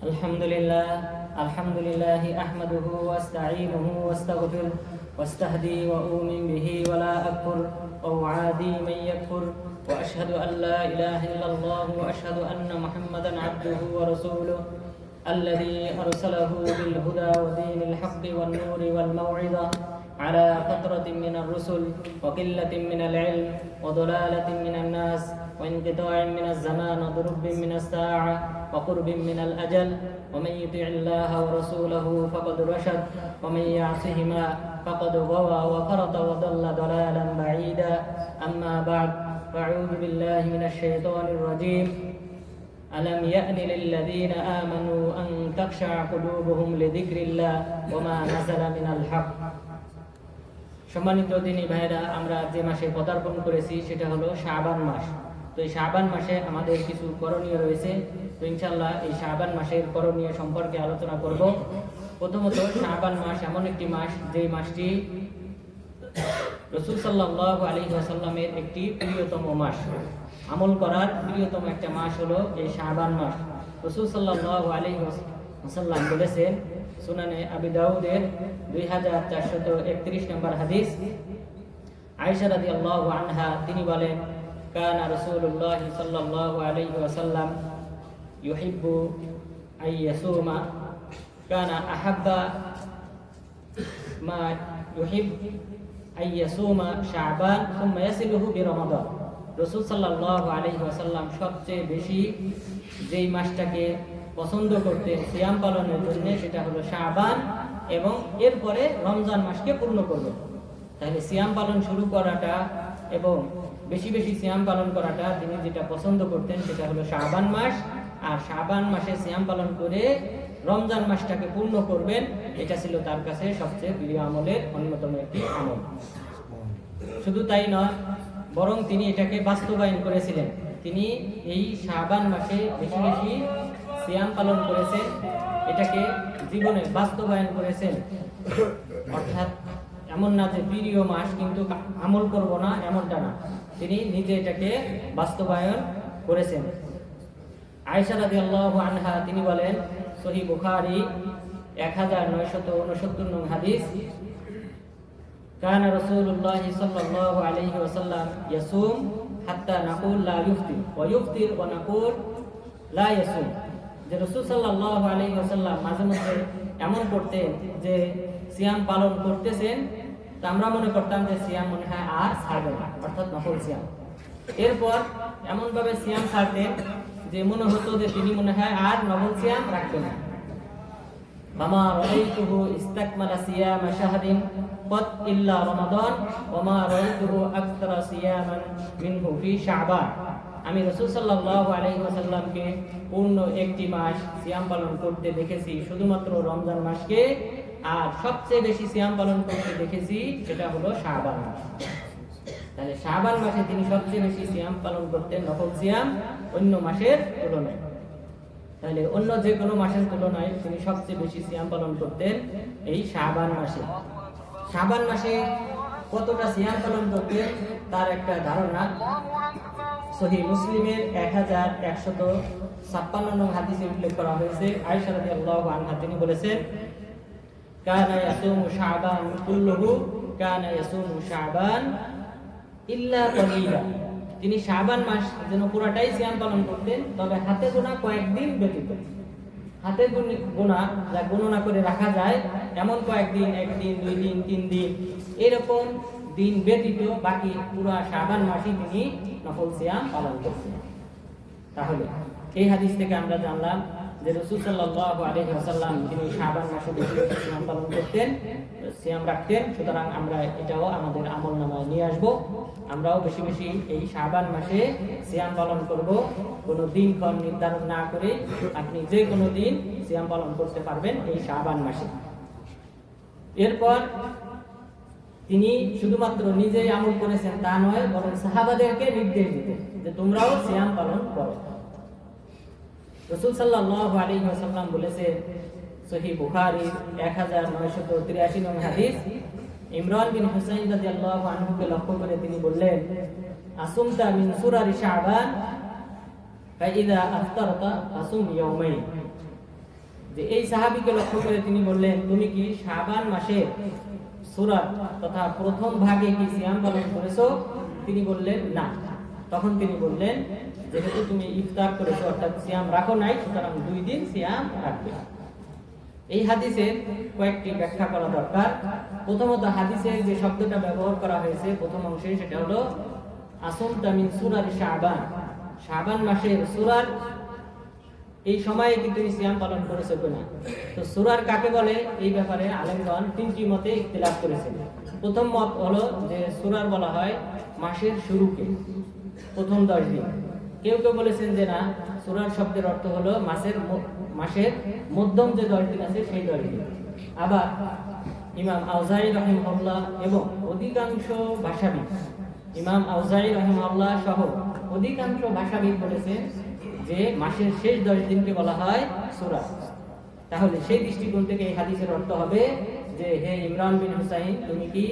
الحمد لله الحمد لله أحمده واستعينه واستغفره واستهدي وأؤمن به ولا أكفر وأعادي من يكفر وأشهد أن لا إله إلا الله وأشهد أن محمدا عبده ورسوله الذي أرسله بالهدى ودين الحق والنور والموعظة. على فترة من الرسل وقلة من العلم وضلالة من الناس وانقطاع من الزمان وضرب من الساعة وقرب من الأجل ومن يطع الله ورسوله فقد رشد ومن يعصهما فقد غوى وفرط وضل ضلالا بعيدا. أما بعد فأعوذ بالله من الشيطان الرجيم. ألم يأن للذين آمنوا أن تخشع قلوبهم لذكر الله وما نزل من الحق؟ সম্মানিত দিনী ভাইরা আমরা যে মাসে পদার্পণ করেছি সেটা হলো শাবান মাস। তো এই শাবান মাসে আমাদের কিছু করণীয় রয়েছে। তো ইনশাল্লাহ এই শাবান মাসের করণীয় সম্পর্কে আলোচনা করব। প্রথমত, শাবান মাস এমন একটি মাস যে মাসটি রসুল সাল্লাহ আলী আসাল্লামের একটি প্রিয়তম মাস। আমল করার প্রিয়তম একটা মাস হলো এই শাবান মাস। রসুল সাল্লাহ আলী আসাল্লাম বলেছেন সুনানে আবি দাউদের দুই হাজার চারশত একত্রিশ নম্বর হাদিস। আয়সা রাদি আল্লাহ আনহা, তিনি বলেন, কানা রসুল্লাহ সাল্লাহ আলাইহি ওয়াসাল্লাম ইউহিব্বু আই ইয়াসুমা, কানা আহাব্বা মা ইউহিব আই ইয়াসুমা শাবান সুম্মা ইয়াসিলুহু বিরমাদান। রসুল সাল্লাল্লাহু আলাইহি ওয়াসাল্লাম সবচেয়ে বেশি যেই মাসটাকে পছন্দ করতেন সিয়াম পালনের জন্য সেটা হলো শাবান এবং এরপরে রমজান মাসকে পূর্ণ করবে তাহলে সিয়াম পালন শুরু করাটা এবং বেশি বেশি সিয়াম পালন করাটা তিনি যেটা পছন্দ করতেন সেটা হলো শাবান মাস। আর শাবান মাসে সিয়াম পালন করে রমজান মাসটাকে পূর্ণ করবেন, এটা ছিল তার কাছে সবচেয়ে প্রিয় আমলের অন্যতম একটি আমল। শুধু তাই নয়, বরং তিনি এটাকে বাস্তবায়ন করেছিলেন। তিনি এই শাবান মাসে বেশি বেশি সিয়াম পালন করেছেন এটাকে জীবনে বাস্তবায়ন করেছেন অর্থাৎ এমন না যে প্রিয় মাস, কিন্তু আমল করব না, এমনটা না। তিনি নিজে এটাকে বাস্তবায়ন করেছেন। আয়সা রাজি আল্লাহ আনহা, তিনি বলেন, সহি বুখারি এক হাজার নয়শত উনসত্তর নং হাদিস, কান রসুল্লাহ সাল্লাহ আলহি ওসাল্লাম ইয়াসুম হাত্তা নাকুল লা ইউফতির ওয়া ইউফতির ওয়া নাকুল লা ইয়াসুম। যে রসুল সাল্লাহ আলী ওসাল্লাম মাঝে মধ্যে এমন করতেন যে সিয়াম পালন করতেছেন তা আমরা মনে করতাম যে সিয়াম মনে হয় আর ছাড়বে না অর্থাৎ নকল সিয়াম এরপর এমনভাবে সিয়াম ছাড়তেন যে মনে হতো যে তিনি মনে হয় আর নকল সিয়াম রাখবেন না মামা রাইতুহু ইস্তাকমালা সিয়াম শাহরিন قط إلا رمضان وما رأيته أكثر صياما منه في شعبان আমি রসুল সাল্লাহ আলহিহাসাল্লামকে পূর্ণ একটি মাস সিয়াম পালন করতে দেখেছি, শুধুমাত্র রমজান মাসকে। আর সবচেয়ে বেশি সিয়াম পালন করতে দেখেছি সেটা হলো শাহবান মাস। তাহলে শাহবান মাসে তিনি সবচেয়ে বেশি সিয়াম পালন করতেন নকল সিয়াম অন্য মাসের তুলনায়। তাহলে অন্য যে কোনো মাসের তুলনায় তিনি সবচেয়ে বেশি সিয়াম পালন করতেন এই শাহবান মাসে। শাবান মাসে কতটা সিয়াম পালন করতেন তার একটা ধারণা। সহি মুসলিমের এক হাজার একশত ছাপ্পান্ন নং হাদিসে উল্লেখ করা হয়েছে। আয়সা রাদি আল্লাহ আনহা, তিনি বলেছেন, কানা ইয়াসুমু শাবান কুল্লুহু, কানা ইয়াসুমু শাবান ইল্লা কলিলা। তিনি শাবান মাস যেন পুরাটাই সিয়াম পালন করতেন, তবে হাতে গোনা কয়েকদিন ব্যতীত। হাতে গোনা যা গণনা করে রাখা যায়, এমন কয়েকদিন, একদিন, দুই দিন, তিন দিন, এরকম দিন ব্যতীত বাকি পুরো সাবান মাসই তিনি নফল সিয়াম পালন করছেন। তাহলে এই হাদিস থেকে আমরা জানলাম যে রসুল সাল্লাহ তিনি শাবান মাসে সিয়াম পালন করতেন, সিয়াম রাখতেন। সুতরাং আমরা এটাও আমাদের আমল নামায় নিয়ে আসব। আমরাও বেশি বেশি এই শাবান মাসে সিয়াম পালন করব। কোনো দিন দিনক্ষণ নির্ধারণ না করে আপনি যে কোনো দিন সিয়াম পালন করতে পারবেন এই শাবান মাসে। এরপর তিনি শুধুমাত্র নিজেই আমল করেছেন তা নয়, বরং সাহাবাদেরকে নির্দেশ দিতেন যে তোমরাও সিয়াম পালন করো। রসুল সাল্লাহ আলী সাল্লাম বলেছে, সহি বুখারি এক হাজার নয়শত তিরাশি নং হাদিস। ইমরান বিন হুসাইন রাদিয়াল্লাহু আনহুকে লক্ষ্য করে তিনি বললেন, আসুমতা মিন সুরারি শাবান, ফাইদা আফতারতা আসুম ইয়াউমাইন। যে এই সাহাবিকে লক্ষ্য করে তিনি বললেন, তুমি কি শাবান মাসের সুরাত তথা প্রথম ভাগে কি সিয়াম পালন করেছ? তিনি বললেন, না। তখন তিনি বললেন, যেহেতু তুমি ইফতার করেছ, অর্থাৎ সিয়াম রাখো নাই, সুতরাং দুই দিন সিয়াম রাখবে এই হাদিসের কয়েকটি ব্যাখ্যা করা দরকার। প্রথমত হাদিসে যে শব্দটা ব্যবহার করা হয়েছে, প্রথম অংশে, সেটা হলো আসুন তামিন সুরার শাবান। শাবান মাসের সুরার এই সময়ে কিন্তু সিয়াম পালন করেছ কিনা? তো সুরার কাকে বলে? এই ব্যাপারে আলেমগণ তিনটি মতে ইখতিলাফ করেছেন। প্রথম মত হলো যে সুরার বলা হয় মাসের শুরুকে, প্রথম দশ দিন। কেউ কেউ বলেছেন যে না, সুরার শব্দের অর্থ হলো মাসের মাসের মধ্যম যে দশ দিন আছে সেই দশ দিন। আবার ইমাম আউজাই রহিমহল্লা এবং অধিকাংশ ভাষাবিদ, ইমাম আউজাই রহিমহল্লা সহ অধিকাংশ ভাষাবিদ বলেছেন যে মাসের শেষ দশ দিনকে বলা হয় সুরা। তাহলে সেই দৃষ্টিকোণ থেকে এই হাদিসের অর্থ হবে যে, হে ইমরান বিন হুসাইন, তুমি কি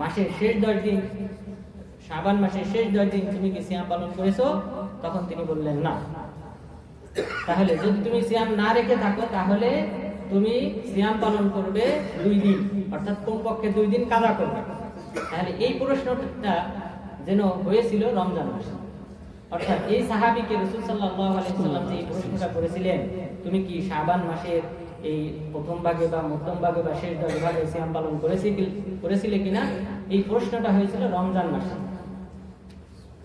মাসের শেষ দশ দিন, শাবান মাসের শেষ দশ দিন তুমি কি সিয়াম পালন করেছ? তখন তিনি বললেন, না। তাহলে যদি তুমি সিয়াম না রেখে থাকো, তাহলে তুমি সিয়াম পালন করবে দুই দিন। অর্থাৎ কমপক্ষে দুই দিন কাজা করবে। তাহলে এই প্রশ্নটা যেন হয়েছিল রমজান মাসে। অর্থাৎ এই সাহাবিকে রসুল যে এই প্রশ্নটা করেছিলেন, তুমি কি মাসের এই প্রথম ভাগে বা মধ্যম ভাগে বা শেষ পালন করেছি করেছিলে কিনা? এই প্রশ্নটা হয়েছিল রমজান মাসে।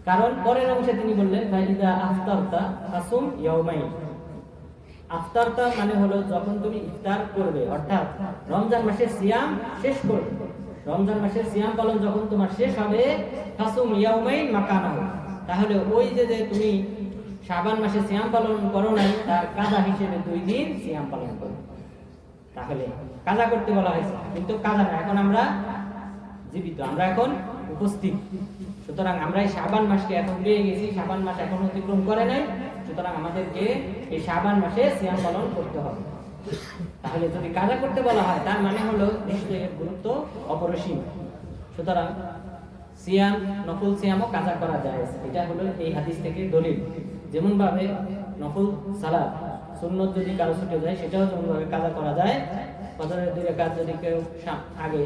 কারণ পরের অংশে তিনি বললেন আফতারতা মানে হলো যখন তুমি ইফতার করবে, অর্থাৎ রমজান মাসের সিয়াম শেষ করবে। রমজান মাসের সিয়াম পালন যখন তোমার শেষ হবে, হাসুম ইয়াউমাইন মাকানা তাহলে ওই যে যে তুমি শাবান মাসে সিয়াম পালন করো নাই, তার কাজা হিসেবে দুই দিন সিয়াম পালন করো। তাহলে কাজা করতে বলা হয়েছে, কিন্তু কাজা না, এখন আমরা জীবিত, আমরা এখন উপস্থিত। সুতরাং আমরা এই শাবান মাসকে এখন পেয়ে গেছি, শাবান মাস এখন অতিক্রম করে নাই, সুতরাং আমাদেরকে এই শাবান মাসে সিয়াম পালন করতে হবে। তাহলে যদি কাজা করতে বলা হয়, তার মানে হলো নিশ্চয়ই গুরুত্ব অপরিসীম। সুতরাং সিয়াম, নফল সিয়ামও কাজা করা যায়। এটা হলো এই হাদিস থেকে দলিল। যেমন ভাবে নফল সালাদ সুন্নত যদি কারও ছুটে যায়, সেটাও যেমন ভাবে কাজা করা যায়। ফজরের দুই রাকাত যদি কেউ আগে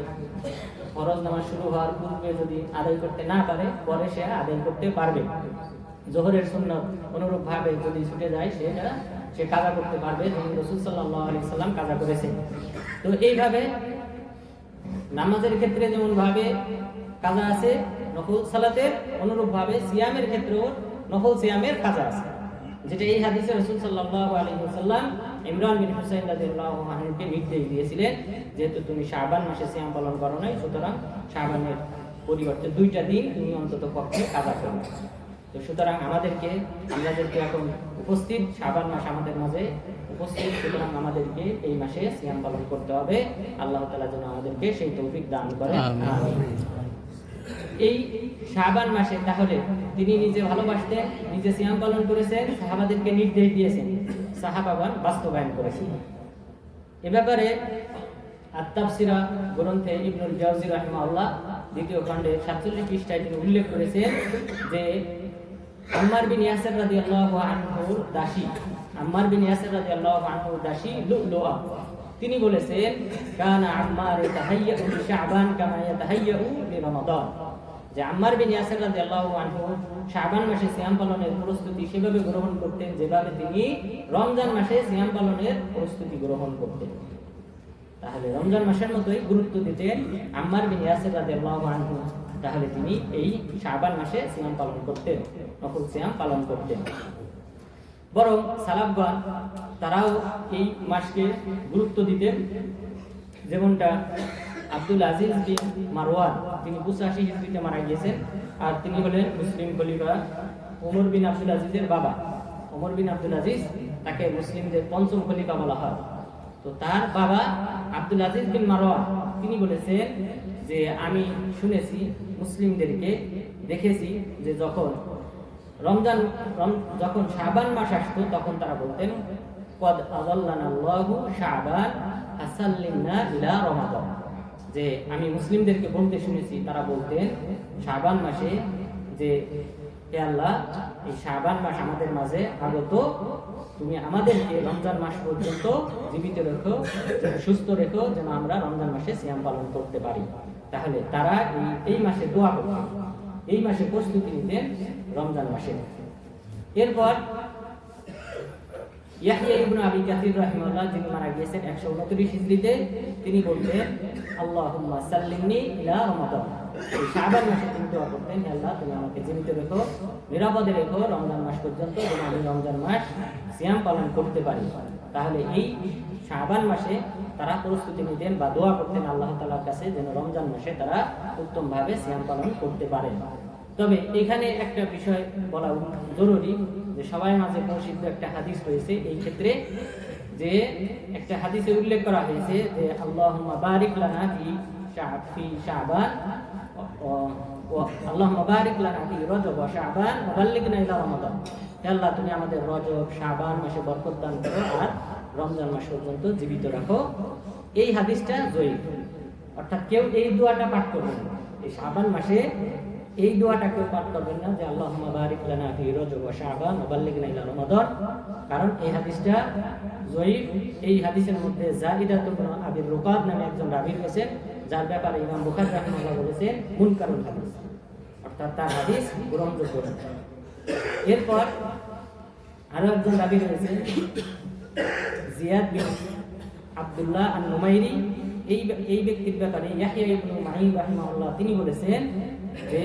ফরজ নামাজ শুরু হওয়ার পূর্বে যদি আদায় করতে না পারে, পরে সে আদায় করতে পারবে। জোহরের সুন্নত অনুরূপভাবে যদি ছুটে যায় সেটা সে কাজা করতে পারবে যেমন রসুল সাল্লাহ আলি সাল্লাম কাজা করেছে তো এইভাবে নামাজের ক্ষেত্রে যেমন ভাবে কাজা আছে নফল সালাতের অনুরূপ ভাবে সিয়ামের ক্ষেত্রেও নফল সিয়ামের কাজা আছে। যেটা এই হাদিসে রসুল সাল্লাল্লাহু আলাইহি ওয়াসাল্লাম ইমরান বিন হুসাইন রাদিয়াল্লাহু আনহুকে নির্দেশ দিয়েছিলেন যেহেতু তুমি শাবান মাসে সিয়াম পালন করো নাই সুতরাং শাবানের পরিবর্তে দুইটা দিন তুমি অন্তত পক্ষে কাজা করবে তো সুতরাং আমাদেরকে আমাদেরকে এখন উপস্থিত শাবান মাস আমাদের মাঝে উপস্থিত সুতরাং আমাদেরকে এই মাসে সিয়াম পালন করতে হবে। আল্লাহ তালা যেন আমাদেরকে সেই তৌফিক দান করে এই শাবান মাসে তাহলে তিনি নিজে ভালোবাসতেন, নিজে সিয়াম পালন করেছেন, সাহাবাদেরকে নির্দেশ দিয়েছেন। সাহাবাগণ বাস্তবায়ন করেছেন। এ ব্যাপারে আত্মাবসিরা গ্রন্থে ইবনুল জাওজি রাহিমাহুল্লাহ দ্বিতীয় খণ্ডে সাতচল্লিশ পৃষ্ঠায় তিনি উল্লেখ করেছেন যে আম্মার বিন ইয়াসির রাদিয়াল্লাহু আনহুর দাসী, আম্মার বিন ইয়াসির রাদিয়াল্লাহু আনহুর দাসী লুলুআ। তিনি বলেছেন, কানা আম্মার ইয়াতাহাইয়াউ লিশাবান কামা ইয়াতাহাইয়াউ লিরমাদান যে আম্মার বিন ইয়াসির রাদিয়াল্লাহু আনহু শাবান মাসে সিয়াম পালনের প্রস্তুতি সেভাবে গ্রহণ করতেন যেভাবে তিনি রমজান মাসে সিয়াম পালনের প্রস্তুতি গ্রহণ করতেন। তাহলে রমজান মাসের মতোই গুরুত্ব দিতেন আম্মার বিন ইয়াসির রাদিয়াল্লাহু আনহু। তাহলে তিনি এই শাবান মাসে সিয়াম পালন করতেন, নফল সিয়াম পালন করতেন। বরং সালাফগণ তারাও এই মাসকে গুরুত্ব দিতেন। যেমনটা আব্দুল আজিজ বিন মারওয়ান। তিনি পঁচাশি হিজড়িতে মারা গিয়েছেন। আর তিনি হলেন মুসলিম খলিফা ওমর বিন আব্দুল আজিজের বাবা। ওমর বিন আব্দুল আজিজ তাকে মুসলিমদের পঞ্চম খলিফা বলা হয়। তো তার বাবা আব্দুল আজিজ বিন মারওয়ান। তিনি বলেছেন যে, আমি শুনেছি, মুসলিমদেরকে দেখেছি যে যখন রমজান, রম- যখন শাবান মাস আসতো, তখন তারা বলতেন, কদ আযাল্লানাল্লাহু শাবান আসাল্লিনা ইলা রমাদান। যে আমি মুসলিমদেরকে বলতে শুনেছি, তারা বলতেন, শাবান মাসে যে, হে আল্লাহ, এই শাবান মাস আমাদের মাঝে আগত, তুমি আমাদেরকে রমজান মাস পর্যন্ত জীবিত রেখো, সুস্থ রেখো, যেন আমরা রমজান মাসে সিয়াম পালন করতে পারি। তাহলে তারা এই এই মাসে দোয়া করতেন। এই মাসে প্রস্তুতি নিতেন রমজান মাসে। এরপর, ইয়াহিয়া ইবনে আবি কাসির রাহিমাহুল্লাহ, যিনি মারা গিয়েছেন 129 হিজরিতে তিনি বলতেন আল্লাহুম্মা সাল্লিমনি ইলা রমাদান। শাবান মাসে তিনি দোয়া করতেন আল্লাহ তুমি আমাকে জীবিত রেখো, নিরাপদে রেখো, রমজান মাস পর্যন্ত যেন আমি রমজান মাস সিয়াম পালন করতে পারি। তাহলে এই শাবান মাসে তারা প্রস্তুতি নিতেন বা দোয়া করতেন আল্লাহ তাআলার কাছে যেন রমজান মাসে তারা উত্তমভাবে সিয়াম পালন করতে পারেন। তবে এখানে একটা বিষয় বলা জরুরি যে সবাই মাঝে প্রসিদ্ধ একটা হাদিস রয়েছে, এই ক্ষেত্রে যে একটা হাদিসে উল্লেখ করা হয়েছে যে, আল্লাহুম্মা বারিক লানা ফি ফি শাবান আল্লাহুম্মা বারিক লানা ফি রজব শাবান বাল্লিগনা ইলা রমাদান। আল্লাহ, তুমি আমাদের রজব, শাবান মাসে বরকত দান করো আর রমজান মাস পর্যন্ত জীবিত রাখো। এই হাদিসটা জয়ী অর্থাৎ কেউ এই দোয়াটা পাঠ করবে এই শাবান মাসে এই দোয়াটা কেউ পাঠ করবেন না যে আল্লাহ বারিক লানা ফি রজব ওয়া শাবান ওয়া বাল্লিগনা ইলা রমাদান। কারণ এই হাদিসটা জয়ীফ, এই হাদিসের মধ্যে জাহিদাতুল আবির রুকাব নামে একজন রাবী রয়েছেন, যার ব্যাপারে ইমাম বুখারী রাহিমাহুল্লাহ বলেছেন, মুনকারুল হাদিস। অর্থাৎ তার হাদিস গ্রহণযোগ্য এরপর আরও একজন রাবী রয়েছে জিয়াদ বিন আব্দুল্লাহ আন নুমাইরি এই এই ব্যক্তির ব্যাপারে ইয়াহিয়া ইবনে মাঈন রাহিমাহুল্লাহ তিনি বলেছেন যে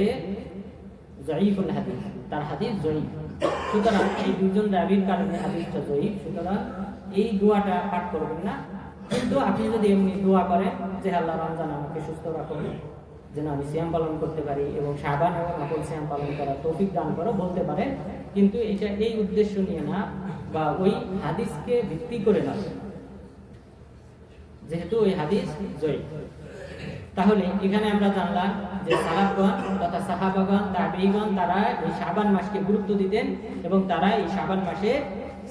জয়ীফুল হাদিস, তার হাদিস জয়ীফ। সুতরাং এই দুজন রাবির কারণে হাদিসটা জয়ীফ, সুতরাং এই দোয়াটা পাঠ করবেন না। কিন্তু আপনি যদি এমনি দোয়া করেন যে আল্লাহ রমজান আমাকে সুস্থ রাখুন, যেন আমি সিয়াম পালন করতে পারি এবং সাবান এবং নকল সিয়াম পালন করার তৌফিক দান করো, বলতে পারেন। কিন্তু এটা এই উদ্দেশ্য নিয়ে না, বা ওই হাদিসকে ভিত্তি করে না। যেহেতু ওই হাদিস জয়ী তাহলে এখানে আমরা জানলাম যে সাহাবগণ তথা সাহাবাগণ তাবিগণ তারা এই শাবান মাসকে গুরুত্ব দিতেন এবং তারা এই শাবান মাসে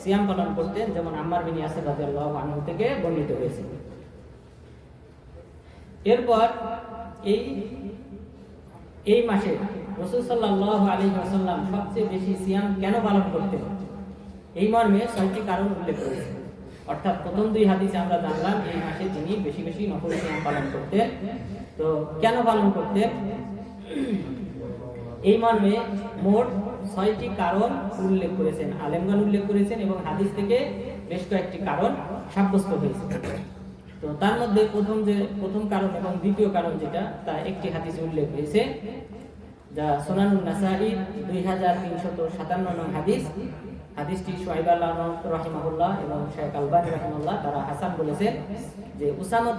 সিয়াম পালন করতেন, যেমন আম্মার বিন ইয়াসির রাদিয়াল্লাহু আনহু থেকে বর্ণিত হয়েছে। এরপর এই এই মাসে রসুল সাল্লাল্লাহু আলাইহি ওয়াসাল্লাম সবচেয়ে বেশি সিয়াম কেন পালন করতেন? এই মর্মে ছয়টি কারণ উল্লেখ করেছে অর্থাৎ প্রথম দুই হাদিসে আমরা জানলাম, এই মাসে তিনি বেশি বেশি নকল সিয়াম পালন করতেন। তো কেন পালন করতেন এই মর্মে মোট ছয়টি কারণ উল্লেখ করেছেন। আলেমগণ উল্লেখ করেছেন এবং হাদিস থেকে বেশ কয়েকটি কারণ সাব্যস্ত হয়েছে। তো তার মধ্যে প্রথম যে, প্রথম কারণ এবং দ্বিতীয় কারণ যেটা, তা একটি হাদিসে উল্লেখ হয়েছে, যা সোনানুল নাসাই দুই হাজার তিনশত সাতান্ন নং হাদিস। হাদিসটি সোহাইব আল্লাহ রহিমাহুল্লাহ এবং শেখ আলবানী রহিমাল্লাহ তারা হাসান বলেছেন যে উসামাত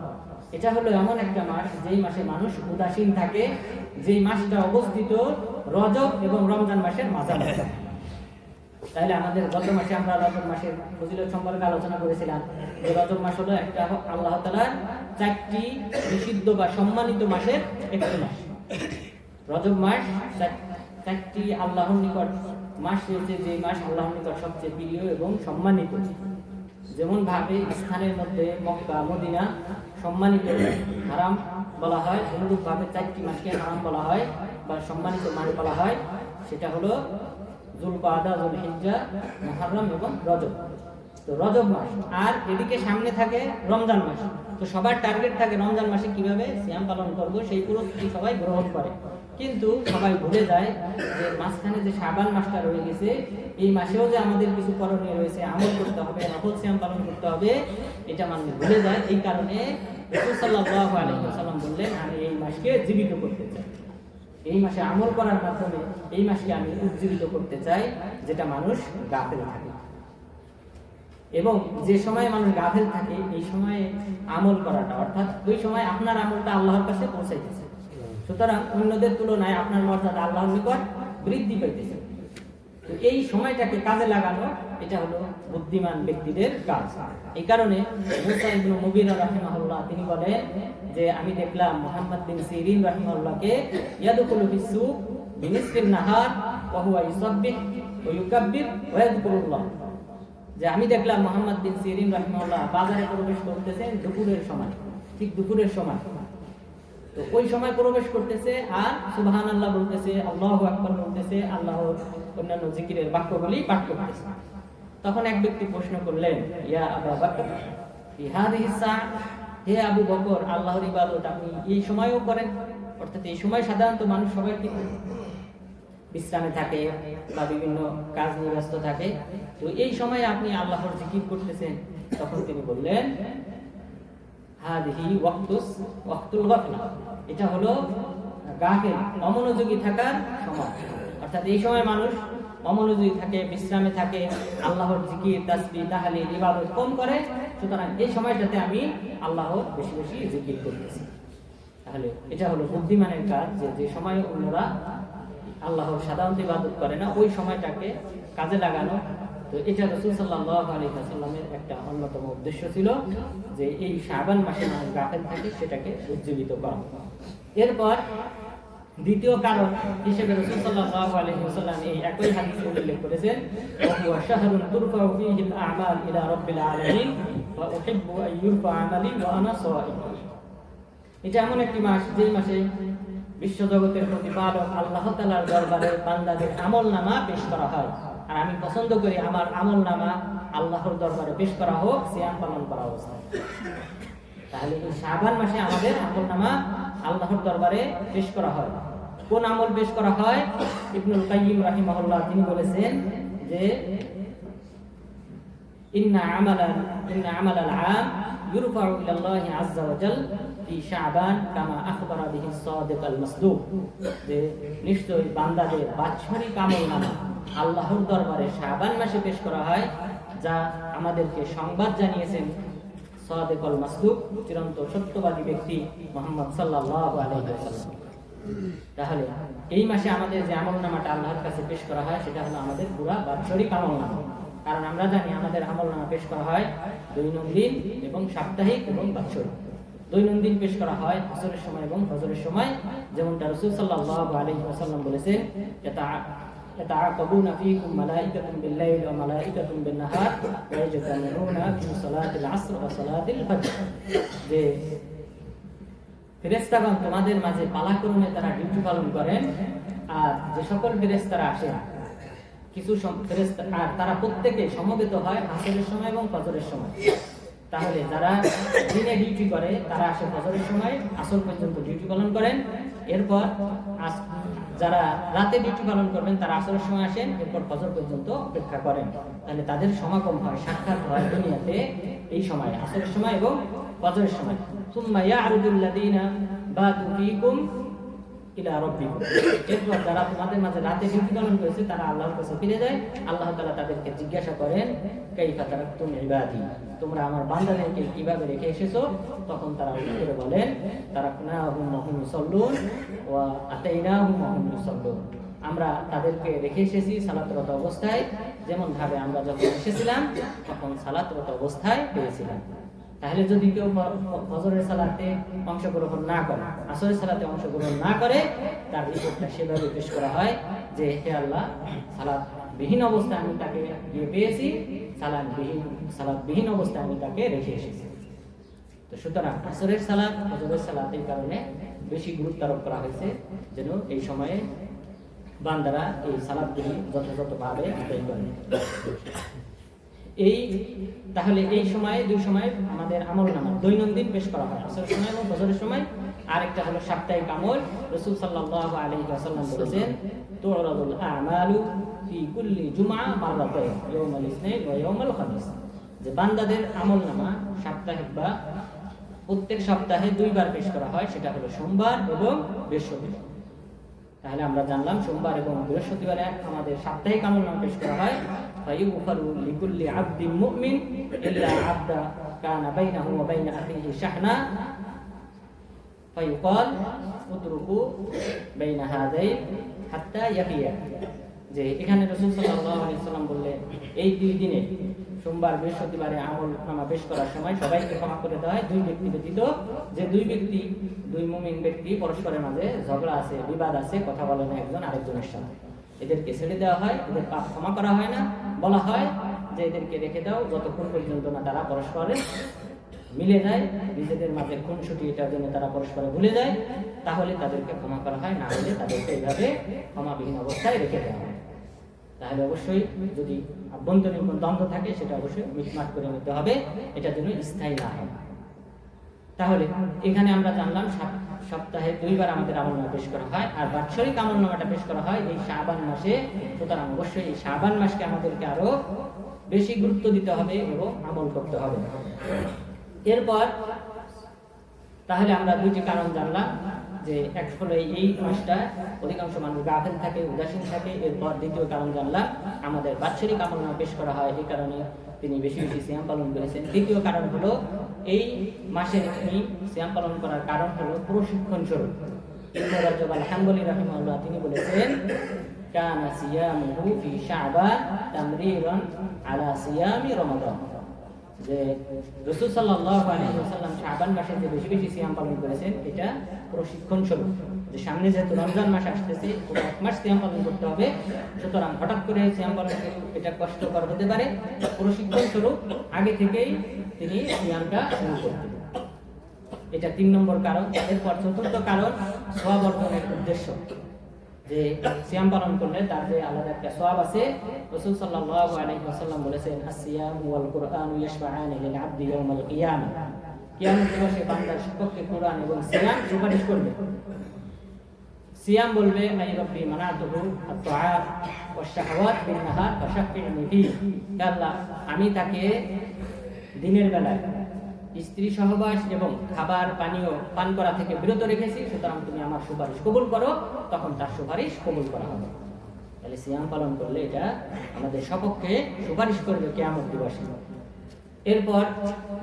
এটা হলো এমন একটা মাস যেই মাসে মানুষ উদাসীন থাকে, যেই মাসটা অবস্থিত রজব এবং রমজান মাসের মাঝামাঝি। তাহলে আমাদের গত মাসে আমরা রজব মাসের ফজিলত সম্পর্কে আলোচনা করেছিলাম যে রজব মাস হলো একটা আল্লাহ তাআলার চারটি নিষিদ্ধ বা সম্মানিত মাসের একটি মাস। রজব মাস চার- চারটি আল্লাহর নিকট মাস রয়েছে যে মাস আল্লাহর নিকট সবচেয়ে প্রিয় এবং সম্মানিত। যেমন ভাবে স্থানের মধ্যে মক্কা, মদিনা সম্মানিত হারাম বলা হয় অনুরূপভাবে চারটি মাসকে হারাম বলা হয় বা সম্মানিত মাস বলা হয়। সেটা হলো জুলকাদা জুলহিজ্জা মহারম এবং রজব। তো রজব মাস। আর এদিকে সামনে থাকে রমজান মাস। তো সবার টার্গেট থাকে রমজান মাসে কীভাবে শ্যাম পালন করব সেই পুরো সবাই গ্রহণ করে। কিন্তু সবাই ভুলে যায় যে মাঝখানে যে শাবান মাসটা রয়ে গেছে, এই মাসেও যে আমাদের কিছু করণীয় রয়েছে, আমল করতে হবে নফল সিয়াম পালন করতে হবে, এটা মানুষ ভুলে যায়। এই কারণে রাসূল সাল্লাল্লাহু বললেন, আমি এই মাসকে জীবিত করতে চাই। এই মাসে আমল করার মাধ্যমে এই মাসকে আমি উজ্জীবিত করতে চাই, যেটা মানুষ গাফেল থাকে। এবং যে সময় মানুষ গাফেল থাকে, এই সময়ে আমল করাটা, অর্থাৎ ওই সময় আপনার আমলটা আল্লাহর কাছে পৌঁছাইতেছে। সুতরাং অন্যদের তুলনায় আপনার মর্যাদা আল্লাহর নিকট বৃদ্ধি পাইতেছে। তো এই সময়টাকে কাজে লাগানো, এটা হলো বুদ্ধিমান ব্যক্তিদের কাজ। এই কারণে মুসা ইবনু রাহিমাহুল্লাহ, তিনি বলেন যে, আমি দেখলাম মোহাম্মদ বিন সিরিন রাহিমাহুল্লাহকে ইয়াদুকুলু ফিসু বিনিসফিল নাহার ওয়া ওয়া ইউকাব্বির যে, আমি দেখলাম মোহাম্মদ বিন সিরিন রাহিমাহুল্লাহ বাজারে প্রবেশ করতেছেন দুপুরের সময়, ঠিক দুপুরের সময়। তো ওই সময় প্রবেশ করতেছে আর সুবহান আল্লাহ বলতেছে, আল্লাহ আকবর বলতেছে, আল্লাহর অন্যান্য জিকিরের বাক্যগুলি পাঠ করতেছে। তখন এক ব্যক্তি প্রশ্ন করলেন, ইয়া আবা বকর, ফি হাদিহি সা হে আবু বকর, আল্লাহর ইবাদত আপনি এই সময়ও করেন? অর্থাৎ এই সময় সাধারণত মানুষ সবাই কি বিশ্রামে থাকে বা বিভিন্ন কাজ নিয়ে ব্যস্ত থাকে। তো এই সময় আপনি আল্লাহর জিকির করতেছেন। তখন তিনি বললেন হাদিহি ওয়াক্তুস, ওয়াক্তুল গাফলা। এটা হলো গাফেল অমনোযোগী থাকার সময়। অর্থাৎ এই সময় মানুষ অমনোযোগী থাকে, বিশ্রামে থাকে, আল্লাহর জিকির, তাসবিহ, তাহলিল, ইবাদত কম করে। সুতরাং এই সময়টাতে আমি আল্লাহর বেশি বেশি জিকির করতেছি। তাহলে এটা হলো বুদ্ধিমানের কাজ যে যে সময় অন্যরা আল্লাহর সাধারণত ইবাদত করে না, ওই সময়টাকে কাজে লাগানো তো এটা রসুল সাল্লাহ আলী একটা অন্যতম উদ্দেশ্য ছিল যে এই মাসে মানুষ গাফেল থাকে, সেটাকে উজ্জীবিত করা। এরপর দ্বিতীয় কারণ হিসেবে রসুল সাল্লাহ আলী এই একই হাদিস উল্লেখ করেছেন শাহরুল আমাল ইলা রব্বিল এটা এমন একটি মাস, যেই মাসে বিশ্বজগতের প্রতিপালক আল্লাহ তালার দরবারে বান্দাদের আমল নামা পেশ করা হয়। আর আমি পছন্দ করি আমার আমল নামা আল্লাহর দরবারে পেশ করা হোক, সিয়াম পালন করা অবস্থায় তাহলে এই শাহবান মাসে আমাদের আমল নামা আল্লাহর দরবারে পেশ করা হয়। কোন আমল পেশ করা হয়? ইবনুল কাইম রাহিমাহুল্লাহ তিনি বলেছেন যে ইন্না আমালান ইন্না আমালাল আম ইউরফাউ ইলাল্লাহি আযজা ওয়া জাল ফি শাবান কামা আখবারা বিহি সাদিক আল যে নিশ্চয়ই বান্দাদের বাৎসরিক আমল আল্লাহর দরবারে শাবান মাসে পেশ করা হয়, যা আমাদেরকে সংবাদ জানিয়েছেন সাদিক আল মাসদুক চিরন্ত সত্যবাদী ব্যক্তি মুহাম্মদ সাল্লাল্লাহু আলাইহি ওয়াসাল্লাম। তাহলে এই মাসে আমাদের যে আমল নামাটা আল্লাহর কাছে পেশ করা হয়, সেটা হলো আমাদের পুরা বাৎসরিক আমল কারণ আমরা জানি আমাদের আমল নামা পেশ করা হয় দৈনন্দিন এবং সাপ্তাহিক এবং বাৎসরিক দৈনন্দিন পেশ করা হয় ফজরের সময় এবং ফজরের সময় যেমনটা রসুল সাল্লাল্লাহু আলাইহি ওয়াসাল্লাম বলেছেন এটা يتعاقبون فيكم ملائكة بالليل وملائكة بالنهار ويجتمعون في صلاة العصر وصلاة الفجر যে ফেরেস্তাগণ তোমাদের মাঝে পালাক্রমে তারা ডিউটি পালন করেন আর যে সকল ফেরেস্তারা আসেন কিছু আর তারা প্রত্যেকে সমবেত হয় আসরের সময় এবং ফজরের সময়। তাহলে যারা দিনে ডিউটি করে, তারা আসে ফজরের সময়, আসর পর্যন্ত ডিউটি পালন করেন। এরপর যারা রাতে ডিউটি পালন করবেন, তারা আসরের সময় আসেন, এরপর ফজর পর্যন্ত অপেক্ষা করেন। তাহলে তাদের সমাগম হয়, সাক্ষাৎ হয় দুনিয়াতে এই সময়, আসরের সময় এবং ফজরের সময়। সুম্মা ইয়া আরুদুল্লাদিনা বা দুকিকুম ইলা রাব্বিকুম। এরপর যারা তোমাদের মাঝে রাতে পালন করেছে, তারা আল্লাহর কাছে ফিরে যায়। আল্লাহ তাআলা তাদেরকে জিজ্ঞাসা করেন, কাইফা তারাকতুম ইবাদি? তোমরা আমার বান্দাদেরকে কীভাবে রেখে এসেছ? তখন তারা উত্তরে বলেন, তারাকনাহুম ওয়া হুম ওয়া আতাইনাহুম ওয়া হুম ইউসাল্লুন। আমরা তাদেরকে রেখে এসেছি সালাতরত অবস্থায়। যেমন ভাবে আমরা যখন এসেছিলাম, তখন সালাতরত অবস্থায় পেয়েছিলাম। তাহলে যদি কেউ ফজরের সালাতে অংশগ্রহণ না করে, আসরের সালাতে অংশগ্রহণ না করে, তার রিপোর্টটা সেভাবে পেশ করা হয় যে, হে আল্লাহ সালাত বিহীন অবস্থায় আমি তাকে গিয়ে পেয়েছি সালাদ বিহীন সালাদ বিহীন অবস্থায় আমি তাকে রেখে এসেছি। তো সুতরাং আসরের সালাদ ফজরের সালাত এই কারণে বেশি গুরুত্ব আরোপ করা হয়েছে যেন এই সময়ে বান্দারা এই সালাদগুলি যথাযথভাবে আদায় করেন এই, তাহলে এই সময়ে, দুই সময় আমাদের আমল নামা, দৈনন্দিন পেশ করা হয়। আসরের সময় এবং বছরের সময়। আরেকটা হলো সাপ্তাহিক আমল। রসুল সাল্লাল্লাহু আলাইহি ওয়াসাল্লাম বলেছেন যে বান্দাদের আমল নামা সাপ্তাহিক বা প্রত্যেক সপ্তাহে দুইবার পেশ করা হয়, সেটা হলো সোমবার এবং বৃহস্পতিবার। তাহলে আমরা জানলাম, সোমবার এবং বৃহস্পতিবারে আমাদের সাপ্তাহিক আমল নামা পেশ করা হয়। যে এখানে রসুল সাল্লাম বললেন, এই দুই দিনে, সোমবার, বৃহস্পতিবারে আমল নামা পেশ করার সময় সবাইকে ক্ষমা করে দেওয়া হয়। দুই ব্যক্তি ব্যতীত যে দুই ব্যক্তি, দুই মুমিন ব্যক্তি পরস্পরের মাঝে ঝগড়া আছে, বিবাদ আছে, কথা বলে না একজন আরেকজনের সাথে। এদেরকে ছেড়ে দেওয়া হয়, এদের পাপ ক্ষমা করা হয় না। বলা হয় যে এদেরকে রেখে দাও, যতক্ষণ পর্যন্ত না তারা পরস্পরে মিলে যায়, নিজেদের মাঝে খুনসুটি এটার জন্য তারা পরস্পরে ভুলে যায়, তাহলে তাদেরকে ক্ষমা করা হয়, না হলে তাদেরকে এইভাবে ক্ষমাবিহীন অবস্থায় রেখে দেওয়া হয়। তাহলে অবশ্যই যদি আভ্যন্তরীণ কোনো দ্বন্দ্ব থাকে, সেটা অবশ্যই মিটমাট করে নিতে হবে। এটা যেন স্থায়ী না হয়। তাহলে এখানে আমরা জানলাম সপ্তাহে দুইবার আমাদের আমলনামা পেশ করা হয়, আর বাৎসরিক আমলনামাটা পেশ করা হয় এই শাহবান মাসে। সুতরাং অবশ্যই এই শাহবান মাসকে আমাদেরকে আরও বেশি গুরুত্ব দিতে হবে এবং আমল করতে হবে। এরপর তাহলে আমরা দুইটি কারণ জানলাম। যে এক হলো এই- মাসটা অধিকাংশ মানুষ গাফেল থাকে, উদাসীন থাকে। এরপর দ্বিতীয় কারণ জানলাম, আমাদের বাৎসরিক আমলনামা পেশ করা হয়। এই কারণে তিনি বেশি বেশি শ্যাম পালন করেছেন। তৃতীয় কারণ হলো এই মাসে তিনি সিয়াম পালন করার কারণ হলো প্রশিক্ষণ স্বরূপ। আল হাম্বলি তিনি বলেছেন, কানা সিয়ামুহু ফি শাবান তামরিরান আলা সিয়ামি রমাদান। যে রসুল আলাইহি ওয়াসাল্লাম মাসে যে বেশি বেশি সিয়াম পালন করেছেন, এটা প্রশিক্ষণ স্বরূপ যে সামনে যেহেতু রমজান মাস আসতেছে এক মাস সিয়াম পালন করতে হবে। সুতরাং হঠাৎ করে সিয়াম পালন এটা কষ্টকর হতে পারে। প্রশিক্ষণ স্বরূপ আগে থেকেই তিনি সিয়ামটা শুরু করতেন এটা তিন নম্বর কারণ। এরপর চতুর্থ কারণ অর্জনের উদ্দেশ্য। যে সিয়াম পালন করলে তার যে আলাদা একটা সোয়াব আছে, রাসূল সাল্লাল্লাহু আলাইহি ওয়াসাল্লাম বলেছেন আসিয়াম ওয়াল দিবসে বান্দার কোরআন এবং সিয়াম সুপারিশ করবে। সিয়াম বলবে আই রব্বি মানাতুহু আত-তাআত ওয়াশ আল্লাহ, আমি তাকে দিনের বেলায় স্ত্রী সহবাস এবং খাবার, পানীয় পান করা থেকে বিরত রেখেছি, সুতরাং তুমি আমার সুপারিশ কবুল করো, তখন তার সুপারিশ কবুল করা হবে। তাহলে সিয়াম পালন করলে এটা আমাদের সপক্ষে সুপারিশ করবে কেয়ামত দিবসে। এরপর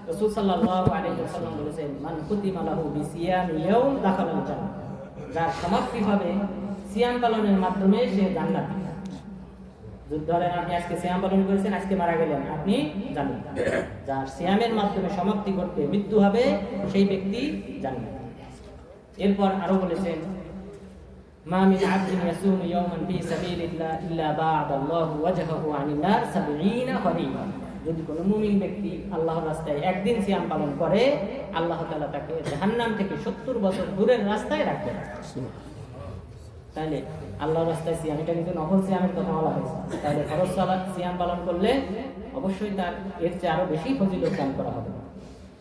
রাসূল ওয়াসাল্লাম বলেছেন, মান কুতিমা লাহু বিসিয়ামি ইয়াউম দাখালাল জান্নাহ। যার সমাপ্তি হবে সিয়াম পালনের মাধ্যমে সে জান্নাতি। ধরেন আপনি আজকে সিয়াম পালন করেছেন, আজকে মারা গেলেন। আপনি জানেন। যার সিয়ামের মাধ্যমে সমাপ্তি করতে মৃত্যু হবে, সেই ব্যক্তি জানেন। এরপর আরও বলেছেন মিন আবদিন ইয়াসুমু ইয়াওমান ফি সাবিলিল্লাহ ইল্লা বা'দা আল্লাহু ওয়াজহাহু আনিন নার 70 খরিফা যদি কোনো মুমিন ব্যক্তি আল্লাহর রাস্তায় একদিন সিয়াম পালন করে, আল্লাহ তাআলা তাকে জাহান্নাম থেকে 70 বছর দূরের রাস্তায় রাখবেন। তাহলে আল্লাহর রাস্তায় সিয়াম এটা কিন্তু নফল সিয়ামের কথা বলা হয়েছে। তাহলে সালাত সিয়াম পালন করলে অবশ্যই তার এর চেয়ে আরও বেশি ফজিলত দান করা হবে।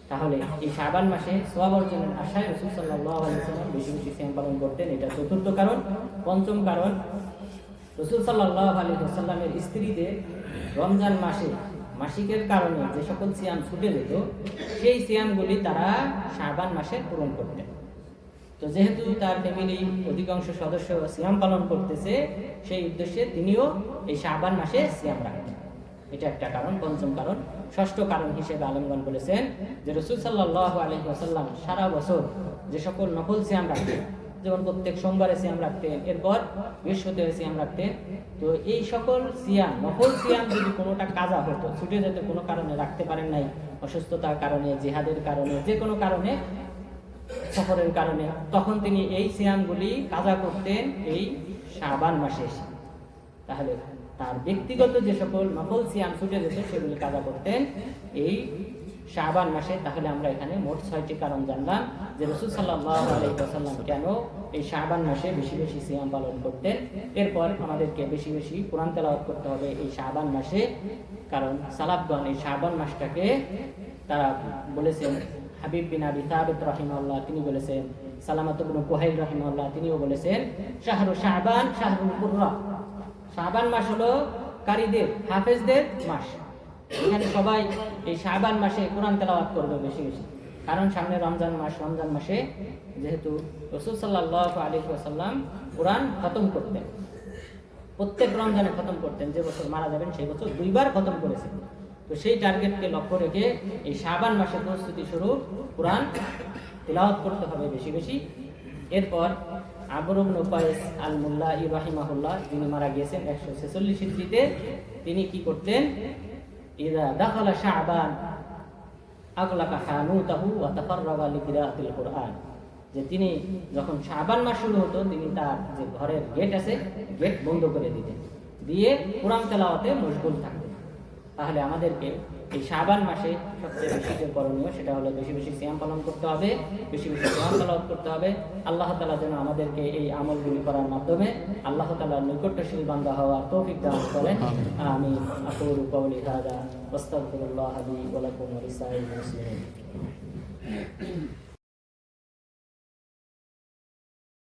তাহলে এই শাবান মাসে সোয়াব অর্জনের আশায় রসুল সাল্লাল্লাহু আলাইহি ওয়াসাল্লাম বেশি বেশি সিয়াম পালন করতেন। এটা চতুর্থ কারণ। পঞ্চম কারণ, রসুল সাল্লাল্লাহু আলাইহি ওয়াসাল্লামের স্ত্রীদের রমজান মাসে মাসিকের কারণে যে সকল সিয়াম ছুটে যেত, সেই সিয়ামগুলি তারা শাবান মাসে পূরণ করতেন। তো যেহেতু তার ফ্যামিলি অধিকাংশ সদস্য সিয়াম পালন করতেছে, সেই উদ্দেশ্যে তিনিও এই শাবান মাসে সিয়াম রাখতেন এটা একটা কারণ। পঞ্চম কারণ। ষষ্ঠ কারণ হিসেবে আলমগণ বলেছেন যে রসুল সাল্লাহ আলহি আসাল্লাম সারা বছর যে সকল নকল সিয়াম রাখতেন, যেমন প্রত্যেক সোমবারে সিয়াম রাখতেন, এরপর বৃহস্পতিবারে সিয়াম রাখতেন, তো এই সকল সিয়াম, নকল সিয়াম যদি কোনোটা কাজা হতো, ছুটে যেতে কোনো কারণে রাখতে পারেন নাই, অসুস্থতার কারণে, জেহাদের কারণে, যে কোনো কারণে সফরের কারণে। তখন তিনি এই সিয়ামগুলি কাজা করতেন এই শাবান মাসে এসে। তাহলে তার ব্যক্তিগত যে সকল নকল সিয়াম ছুটে যেত সেগুলি কাজা করতেন এই শাবান মাসে। তাহলে আমরা এখানে মোট ছয়টি কারণ জানলাম যে রসুল সাল্লাহ কেন এই শাবান মাসে বেশি বেশি সিয়াম পালন করতেন। এরপর আমাদেরকে বেশি বেশি কোরআন তেলাওয়াত করতে হবে এই শাবান মাসে। কারণ সালাফগণ এই শাবান মাসটাকে তারা বলেছেন হাবিব বিন আবি সাবিত রহিমাল্লাহ তিনি বলেছেন সালামাত ইবনে কুহাইল রহিমাল্লাহ তিনিও বলেছেন, শাহরু শাহবান শাহরুল কুররা। শাহবান মাস হলো কারীদের, হাফেজদের মাস। এখানে সবাই এই শাহবান মাসে কোরআন তেলাওয়াত করবে বেশি বেশি। কারণ সামনে রমজান মাস, রমজান মাসে যেহেতু রসুল সাল্লাহ আলী সাল্লাম কোরআন খতম করতেন। প্রত্যেক রমজানে খতম করতেন, যে বছর মারা যাবেন সেই বছর দুইবার খতম করেছেন। তো সেই টার্গেটকে লক্ষ্য রেখে এই শাবান মাসের প্রস্তুতি শুরু, কোরআন তেলাওয়াত করতে হবে বেশি বেশি। এরপর আবরুবন কয়েস আল মুল্লা ইব্রাহিমাহুল্লাহ যিনি মারা গিয়েছেন একশো ছেচল্লিশ হিজড়িতে, তিনি কি করতেন? ইদা দাখালা শাহবান আগলাকা হানুতাহু ওয়া তাফাররাগা লিকিরাআতিল কুরআন। যে তিনি যখন শাবান মাস শুরু হতো, তিনি তার যে ঘরের গেট আছে গেট বন্ধ করে দিতেন। দিয়ে কোরআন তেলাওয়াতে মশগুল থাকতেন। তাহলে আমাদেরকে এই শাবান মাসে সবচেয়ে বেশি যে করণীয় সেটা হলো বেশি বেশি সিয়াম পালন করতে হবে, বেশি বেশি কোরআন তেলাওয়াত করতে হবে। আল্লাহ তালা যেন আমাদেরকে এই আমলগুলি করার মাধ্যমে আল্লাহ তালার নৈকট্যশীল বান্দা হওয়ার তৌফিক দান করেন। আমি আকুলু কওলি হাদা, ওয়াস্তাগফিরুল্লাহ লি ওয়া লাকুম ওয়া লিসাইরিল মুসলিমিন